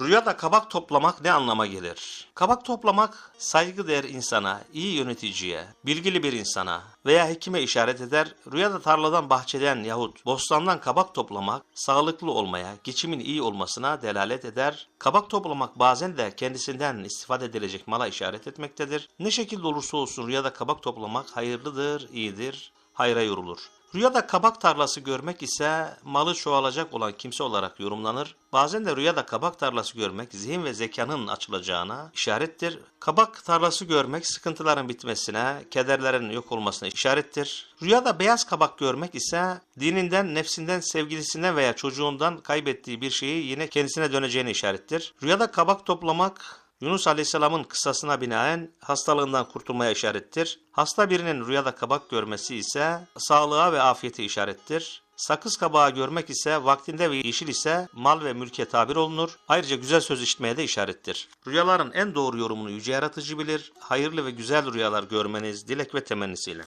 Rüyada kabak toplamak ne anlama gelir? Kabak toplamak saygıdeğer insana, iyi yöneticiye, bilgili bir insana veya hekime işaret eder. Rüyada tarladan, bahçeden yahut bostandan kabak toplamak sağlıklı olmaya, geçimin iyi olmasına delalet eder. Kabak toplamak bazen de kendisinden istifade edilecek mala işaret etmektedir. Ne şekilde olursa olsun rüyada kabak toplamak hayırlıdır, iyidir, hayra yorulur. Rüyada kabak tarlası görmek ise malı çoğalacak olan kimse olarak yorumlanır. Bazen de rüyada kabak tarlası görmek zihin ve zekanın açılacağına işarettir. Kabak tarlası görmek sıkıntıların bitmesine, kederlerin yok olmasına işarettir. Rüyada beyaz kabak görmek ise dininden, nefsinden, sevgilisinden veya çocuğundan kaybettiği bir şeyi yine kendisine döneceğine işarettir. Rüyada kabak toplamak Yunus Aleyhisselam'ın kıssasına binaen hastalığından kurtulmaya işarettir. Hasta birinin rüyada kabak görmesi ise sağlığa ve afiyete işarettir. Sakız kabağı görmek ise vaktinde ve yeşil ise mal ve mülke tabir olunur. Ayrıca güzel söz işitmeye de işarettir. Rüyaların en doğru yorumunu yüce yaratıcı bilir. Hayırlı ve güzel rüyalar görmeniz dilek ve temennisiyle.